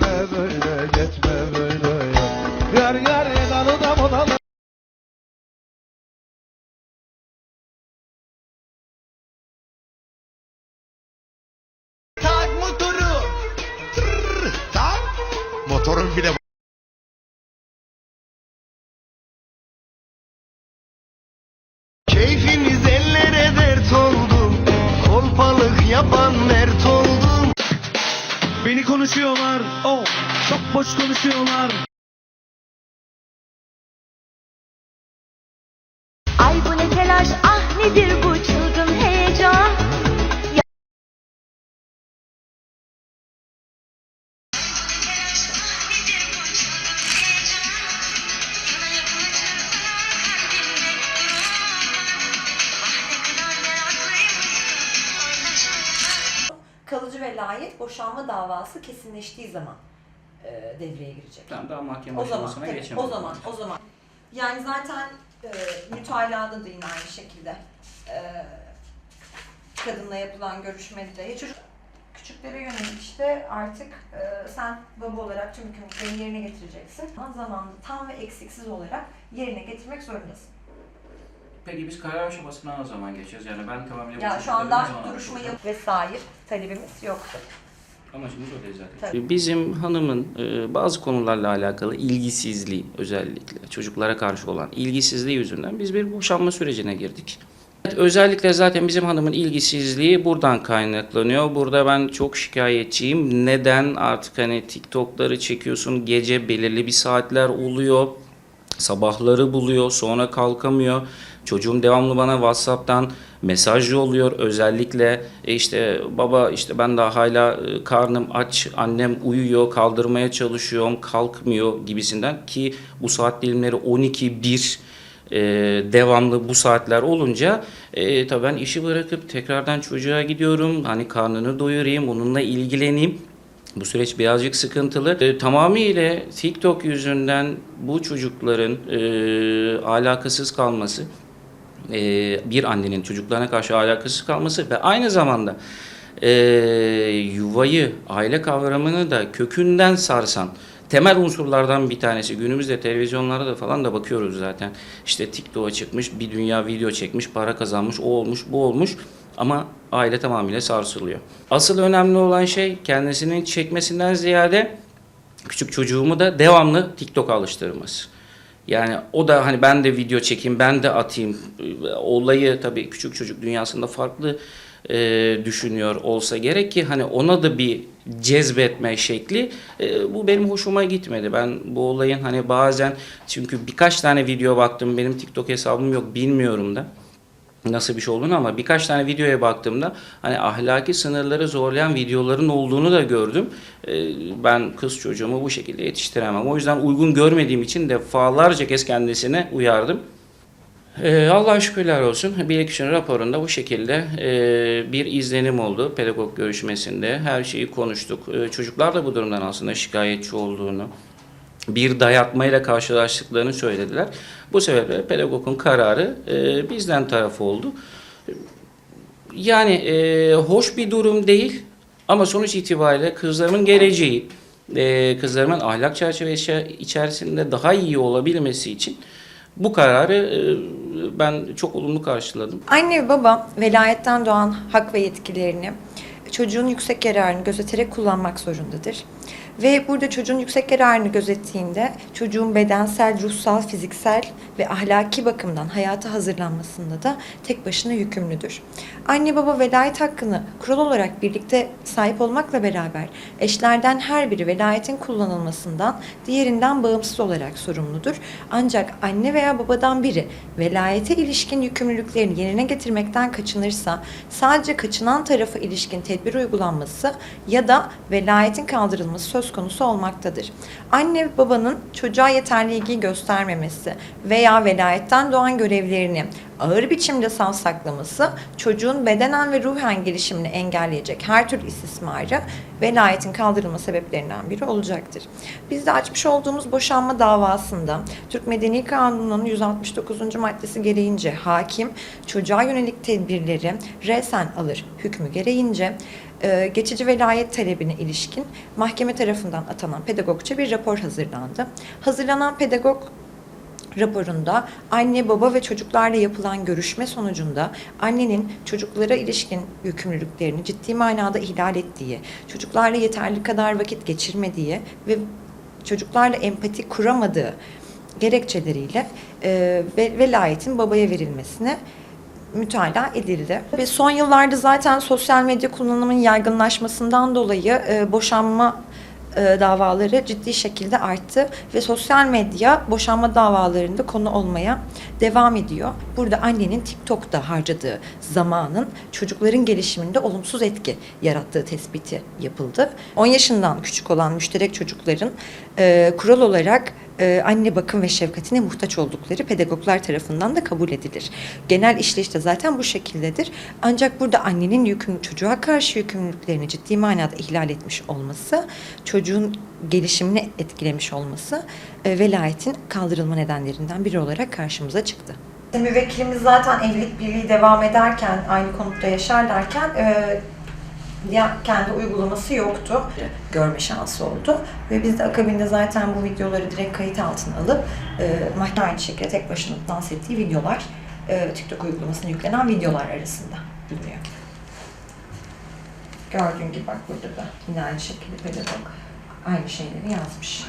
Geçme böyle geçme böyle. Yar yar dalı da tak. Motorun bile çok boş konuşuyorlar. Ay bu ne telaş ah nedir bu çılgın heyecan kalıcı velayet boşanma davası kesinleştiği zaman devreye girecek. Tamam daha mahkeme O zaman, tabii, geçemedim. o zaman, o zaman. Yani zaten e, mütalada da yine aynı şekilde e, kadınla yapılan görüşmede ya çocuk küçüklere yönelik işte artık e, sen baba olarak tüm yükümlülüklerini yerine getireceksin. Ama zamanında tam ve eksiksiz olarak yerine getirmek zorundasın. Peki biz karar aşamasına ne zaman geçeceğiz? Yani ben tamamıyla Ya şu anda duruşma alacağım? yap ve sahip talebimiz yoktu. Amacımız o zaten. Tabii. Bizim hanımın e, bazı konularla alakalı ilgisizliği özellikle çocuklara karşı olan ilgisizliği yüzünden biz bir boşanma sürecine girdik. Özellikle zaten bizim hanımın ilgisizliği buradan kaynaklanıyor. Burada ben çok şikayetçiyim. Neden artık hani TikTok'ları çekiyorsun gece belirli bir saatler oluyor. Sabahları buluyor, sonra kalkamıyor. Çocuğum devamlı bana WhatsApp'tan mesaj yolluyor. Özellikle e, işte baba işte ben daha hala e, karnım aç, annem uyuyor, kaldırmaya çalışıyorum, kalkmıyor gibisinden ki bu saat dilimleri 12 1 e, devamlı bu saatler olunca e, tabii ben işi bırakıp tekrardan çocuğa gidiyorum. Hani karnını doyurayım, onunla ilgileneyim. Bu süreç birazcık sıkıntılı. E, tamamıyla TikTok yüzünden bu çocukların e, alakasız kalması, e, bir annenin çocuklarına karşı alakasız kalması ve aynı zamanda e, yuvayı, aile kavramını da kökünden sarsan temel unsurlardan bir tanesi. Günümüzde televizyonlara da falan da bakıyoruz zaten. İşte TikTok'a çıkmış, bir dünya video çekmiş, para kazanmış, o olmuş, bu olmuş. Ama aile tamamıyla sarsılıyor. Asıl önemli olan şey kendisinin çekmesinden ziyade küçük çocuğumu da devamlı TikTok'a alıştırması. Yani o da hani ben de video çekeyim, ben de atayım. Olayı tabii küçük çocuk dünyasında farklı e, düşünüyor olsa gerek ki hani ona da bir cezbetme şekli e, bu benim hoşuma gitmedi. Ben bu olayın hani bazen çünkü birkaç tane video baktım benim TikTok hesabım yok bilmiyorum da nasıl bir şey olduğunu ama birkaç tane videoya baktığımda hani ahlaki sınırları zorlayan videoların olduğunu da gördüm. Ee, Ben kız çocuğumu bu şekilde yetiştiremem. O yüzden uygun görmediğim için defalarca kez kendisine uyardım. Ee, Allah'a şükürler olsun. Bir kişinin raporunda bu şekilde e, bir izlenim oldu pedagog görüşmesinde. Her şeyi konuştuk. Ee, Çocuklar da bu durumdan aslında şikayetçi olduğunu, bir dayatmayla karşılaştıklarını söylediler. Bu sebeple pedagogun kararı e, bizden taraf oldu. Yani e, hoş bir durum değil ama sonuç itibariyle kızlarımın geleceği, e, kızlarımın ahlak çerçevesi içerisinde daha iyi olabilmesi için bu kararı e, ben çok olumlu karşıladım. Anne ve baba velayetten doğan hak ve yetkilerini çocuğun yüksek yararını gözeterek kullanmak zorundadır. Ve burada çocuğun yüksek yararını gözettiğinde çocuğun bedensel, ruhsal, fiziksel ve ahlaki bakımdan hayata hazırlanmasında da tek başına yükümlüdür. Anne baba velayet hakkını kural olarak birlikte sahip olmakla beraber eşlerden her biri velayetin kullanılmasından diğerinden bağımsız olarak sorumludur. Ancak anne veya babadan biri velayete ilişkin yükümlülüklerini yerine getirmekten kaçınırsa sadece kaçınan tarafa ilişkin tedbir uygulanması ya da velayetin kaldırılması söz konusu olmaktadır. Anne ve babanın çocuğa yeterli ilgi göstermemesi veya velayetten doğan görevlerini ağır biçimde savsaklaması çocuğun bedenen ve ruhen gelişimini engelleyecek her türlü istismarı velayetin kaldırılma sebeplerinden biri olacaktır. Biz de açmış olduğumuz boşanma davasında Türk Medeni Kanunu'nun 169. maddesi gereğince hakim çocuğa yönelik tedbirleri resen alır hükmü gereğince e, geçici velayet talebine ilişkin mahkeme tarafından atanan pedagogça bir rapor hazırlandı. Hazırlanan pedagog raporunda anne, baba ve çocuklarla yapılan görüşme sonucunda annenin çocuklara ilişkin yükümlülüklerini ciddi manada ihlal ettiği, çocuklarla yeterli kadar vakit geçirmediği ve çocuklarla empati kuramadığı gerekçeleriyle e, ve velayetin babaya verilmesine mütalaa edildi. Ve son yıllarda zaten sosyal medya kullanımının yaygınlaşmasından dolayı e, boşanma e, davaları ciddi şekilde arttı ve sosyal medya boşanma davalarında konu olmaya devam ediyor. Burada annenin TikTok'ta harcadığı zamanın çocukların gelişiminde olumsuz etki yarattığı tespiti yapıldı. 10 yaşından küçük olan müşterek çocukların e, kural olarak e, anne bakım ve şefkatine muhtaç oldukları pedagoglar tarafından da kabul edilir. Genel işleyiş zaten bu şekildedir. Ancak burada annenin yüküm, çocuğa karşı yükümlülüklerini ciddi manada ihlal etmiş olması, çocuğun gelişimini etkilemiş olması e, velayetin kaldırılma nedenlerinden biri olarak karşımıza çıktı. Müvekkilimiz zaten evlilik birliği devam ederken, aynı konutta yaşarlarken e, kendi uygulaması yoktu. Görme şansı oldu. Ve biz de akabinde zaten bu videoları direkt kayıt altına alıp e, mahkeme aynı şekilde tek başına dans ettiği videolar e, TikTok uygulamasına yüklenen videolar arasında bulunuyor. Gördüğün gibi bak burada da yine aynı şekilde pedagog aynı şeyleri yazmış.